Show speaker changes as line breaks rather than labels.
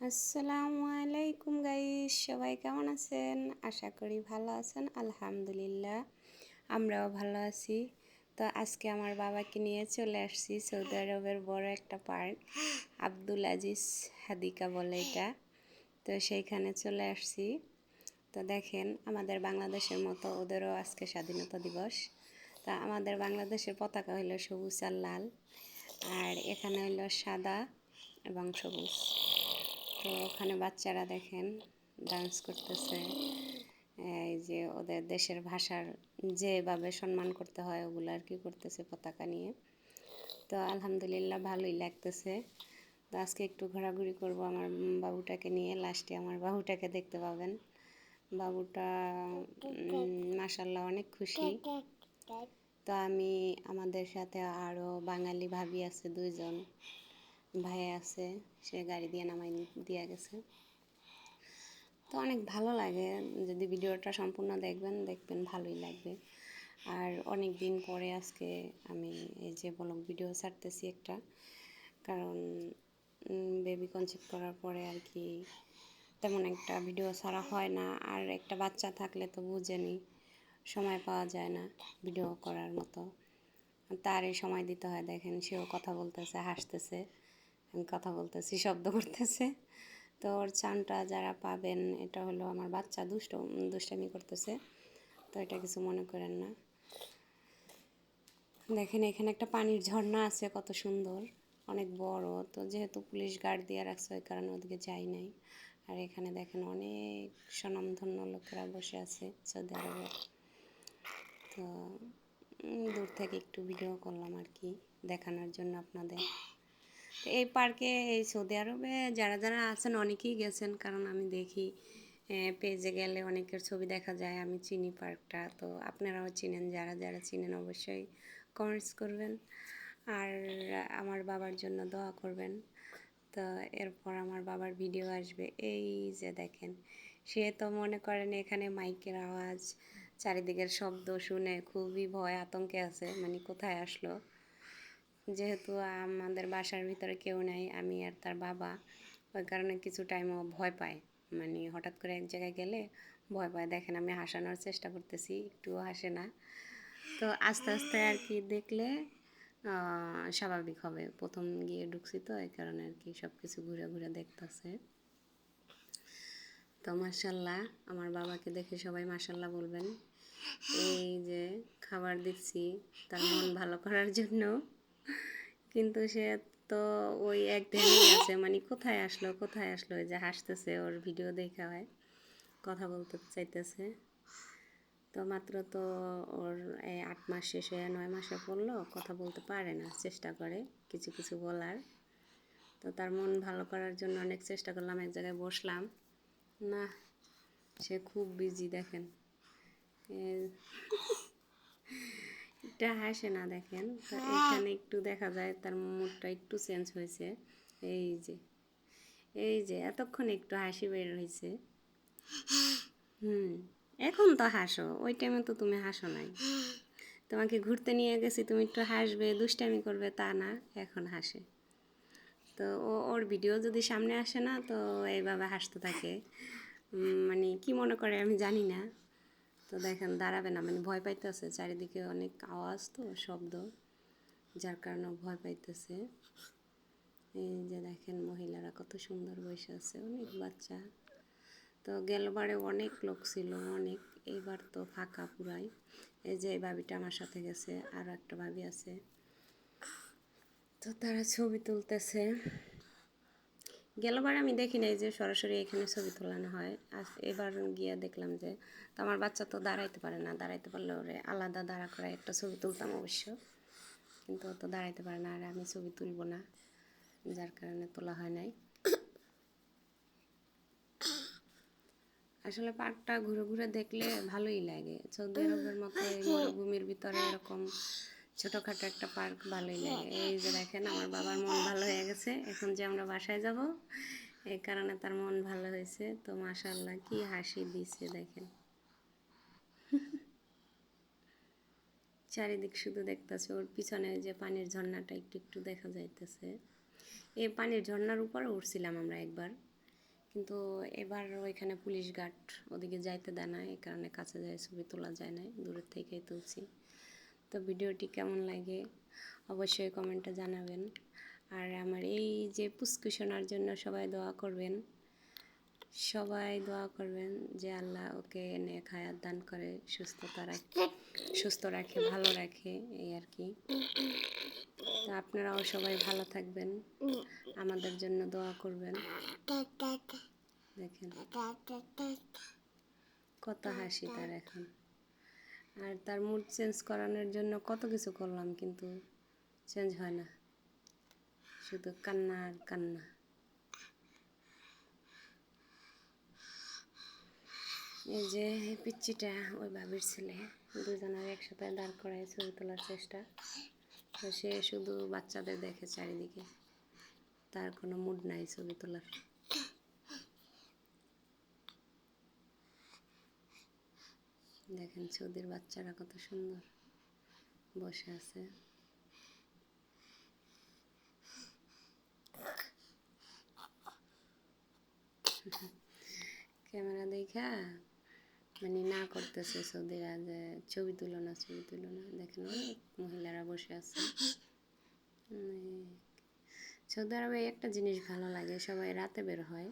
আসসালামু আলাইকুম গাইস সবাই কেমন আছেন? আশা করি ভালো আছেন, আলহামদুলিল্লাহ। আমরাও ভালো আছি। তো আজকে আমার বাবাকে নিয়ে চলে আসছি সৌদি আরবের বড় একটা পার্ক আব্দুল আজিজ হাদিকা বলে এটা। তো সেইখানে চলে আসছি। তো দেখেন, আমাদের বাংলাদেশের মতো ওদেরও আজকে স্বাধীনতা দিবস। তা আমাদের বাংলাদেশের পতাকা হইল সবুজ আর লাল, আর এখানে হইল সাদা এবং সবুজ। তো ওখানে বাচ্চারা দেখেন ডান্স করতেছে। এই যে ওদের দেশের ভাষার যেভাবে সম্মান করতে হয়, ওগুলো আর কি করতেছে পতাকা নিয়ে। তো আলহামদুলিল্লাহ ভালোই লাগতেছে। তো আজকে একটু ঘোরাঘুরি করব আমার বাবুটাকে নিয়ে। লাস্টে আমার বাবুটাকে দেখতে পাবেন। বাবুটা মাসাল্লাহ অনেক খুশি। তো আমি, আমাদের সাথে আরও বাঙালি ভাবি আছে দুইজন। ভাই আছে, সে গাড়ি দিয়ে নামাই দিয়ে গেছে। তো অনেক ভালো লাগে, যদি ভিডিওটা সম্পূর্ণ দেখবেন দেখবেন ভালোই লাগবে। আর অনেক দিন পরে আজকে আমি এই যে ব্লগ ভিডিও ছাড়তেছি একটা, কারণ বেবি কনসেপ্ট করার পরে আর কি তেমন একটা ভিডিও ছাড়া হয় না। আর একটা বাচ্চা থাকলে তো বুঝেনি, সময় পাওয়া যায় না ভিডিও করার মতো। তারই সময় দিতে হয়, দেখেন সেও কথা বলতেছে, হাসতেছে। আমি কথা বলতেছি, শব্দ করতেছে। তো ওর চানটা যারা পাবেন, এটা হলো আমার বাচ্চা, দুষ্ট দুষ্টামি করতেছে। তো এটা কিছু মনে করেন না। দেখেন, এখানে একটা পানির ঝর্ণা আছে, কত সুন্দর, অনেক বড়। তো যেহেতু পুলিশ গার্ড দিয়ে রাখছে, ওই কারণে ওদিকে যাই নাই। আর এখানে দেখেন, অনেক স্বনামধন্য লোকেরা বসে আছে সৌদি আরবে। তো দূর থেকে একটু ভিডিও করলাম আর কি, দেখানোর জন্য আপনাদের। এই পার্কে, এই সৌদি আরবে যারা যারা আছেন অনেকেই গেছেন, কারণ আমি দেখি পেজে গেলে অনেকের ছবি দেখা যায়, আমি চিনি পার্কটা, তো আপনারাও চিনেন, যারা যারা চিনেন অবশ্যই কমেন্টস করবেন। আর আমার বাবার জন্য দোয়া করবেন। তো এরপর আমার বাবার ভিডিও আসবে, এই যে দেখেন, সে তো মনে করেন এখানে মাইকের আওয়াজ, চারিদিকের শব্দ শুনে খুবই ভয়, আতঙ্কে আছে মানে কোথায় আসলো? যেহেতু আমাদের বাসার ভিতরে কেউ নাই, আমি আর তার বাবা, ওই কারণে কিছু টাইমও ভয় পায় মানে হঠাৎ করে এক জায়গায় গেলে ভয় পায়। দেখেন আমি হাসানোর চেষ্টা করতেছি, একটুও হাসে না। তো আস্তে আস্তে আর কি দেখলে স্বাভাবিক হবে। প্রথম গিয়ে ঢুকছি তো, এই কারণে আর কি সব কিছু ঘুরে ঘুরে দেখতেছে। তো মাসাল্লাহ আমার বাবাকে দেখে সবাই মাসাল্লাহ বলবেন। এই যে খাবার দিচ্ছি, তার মন ভালো করার জন্য। কিন্তু সে তো ওই এক আছে মানে কোথায় আসলো কোথায় আসলো? ওই যে হাসতেছে, ওর ভিডিও দেখা হয়, কথা বলতে চাইতেছে। তো মাত্র তো ওর আট মাস শেষে নয় মাসে পড়ল, কথা বলতে পারে না, চেষ্টা করে, কিছু কিছু বলার। তো তার মন ভালো করার জন্য অনেক চেষ্টা করলাম, এক জায়গায় বসলাম। না, সে খুব বিজি দেখেন। এটা হাসে না দেখেন। তো এখানে একটু দেখা যায় তার মুডটা একটু চেঞ্জ হয়েছে। এই যে এই যে এতক্ষণ একটু হাসি বের হয়েছে। হুম এখন তো হাসো ওই টাইমে তো তুমি হাসো নাই। তোমাকে ঘুরতে নিয়ে গেছি তুমি একটু হাসবে দুষ্টামি করবে তা না এখন হাসে। তো ও ওর ভিডিও যদি সামনে আসে না তো এইভাবে হাসতে থাকে। মানে কি মনে করে আমি জানি না। তো দেখেন দাঁড়াবে না মানে ভয় পাইতেছে, চারিদিকে অনেক আওয়াজ তো, শব্দ, যার কারণে ভয় পাইতেছে। এই যে দেখেন মহিলারা কত সুন্দর বসে আছে, অনেক বাচ্চা। তো গেলবারে অনেক লোক ছিল, অনেক, এইবার তো ফাঁকা পুরাই। এই যে এই ভাবিটা আমার সাথে গেছে আরও একটা ভাবি আছে। তো তারা ছবি তুলতেছে। গেলবার আমি দেখি নাই যে সরাসরি এখানে ছবি তোলানো হয়। আর এবার গিয়ে দেখলাম যে, তো আমার বাচ্চা তো দাঁড়াইতে পারে না, দাঁড়াইতে পারলে ওরে আলাদা দাঁড়া করে একটা ছবি তুলতাম অবশ্য। কিন্তু ও তো দাঁড়াইতে পারে না, আর আমি ছবি তুলব না, যার কারণে তোলা হয় নাই। আসলে পার্কটা ঘুরে ঘুরে দেখলে ভালোই লাগে। সৌদি আরবের মতো মরুভূমির ভিতরে এরকম ছোটোখাটো একটা পার্ক ভালোই লাগে। এই যে দেখেন আমার বাবার মন ভালো হয়ে গেছে। এখন যে আমরা বাসায় যাব এই কারণে তার মন ভালো হয়েছে। তো মাসাল্লাহ কি হাসি দিছে দেখেন। চারিদিক শুধু দেখতেছে ওর পিছনে যে পানির ঝর্ণাটা একটু একটু দেখা যাইতেছে। এই পানির ঝর্ণার উপরে উঠছিলাম আমরা একবার। কিন্তু এবার ওইখানে পুলিশ গার্ড ওদিকে যাইতে দেয় না এই কারণে কাছে যায় ছবি তোলা যায় না দূরের থেকেই তুলছি। তো ভিডিওটি কেমন লাগে অবশ্যই কমেন্টে জানাবেন। আর আমার এই যে পুষ্কুশনার জন্য সবাই দোয়া করবেন। সবাই দোয়া করবেন যে আল্লাহ ওকে এনে হায়াত দান করে, সুস্থতা রাখে, সুস্থ রাখে, ভালো রাখে, এই আর কি। তো আপনারাও সবাই ভালো থাকবেন। আমাদের জন্য দোয়া করবেন। দেখেন। কত হাসি তার এখন। আর তার মুড চেঞ্জ করানোর জন্য কত কিছু করলাম কিন্তু চেঞ্জ হয় না। শুধু কান্না আর কান্না। এই যে পিচ্চিটা, ওই ভাবির ছেলে দুজনের একসাথে দাঁড় করায় ছবি তোলার চেষ্টা। তো সে শুধু বাচ্চাদের দেখে চারিদিকে। তার কোনো মুড নাই ছবি তোলার। দেখেন সৌদির বাচ্চারা কত সুন্দর বসে আছে। ক্যামেরা দেখা মানে না করতেছে সৌদিরা যে ছবি তুলো না, ছবি তুলো না। দেখেন অনেক মহিলারা বসে আছে। সৌদি আরবে একটা জিনিস ভালো লাগে, সবাই রাতে বের হয়।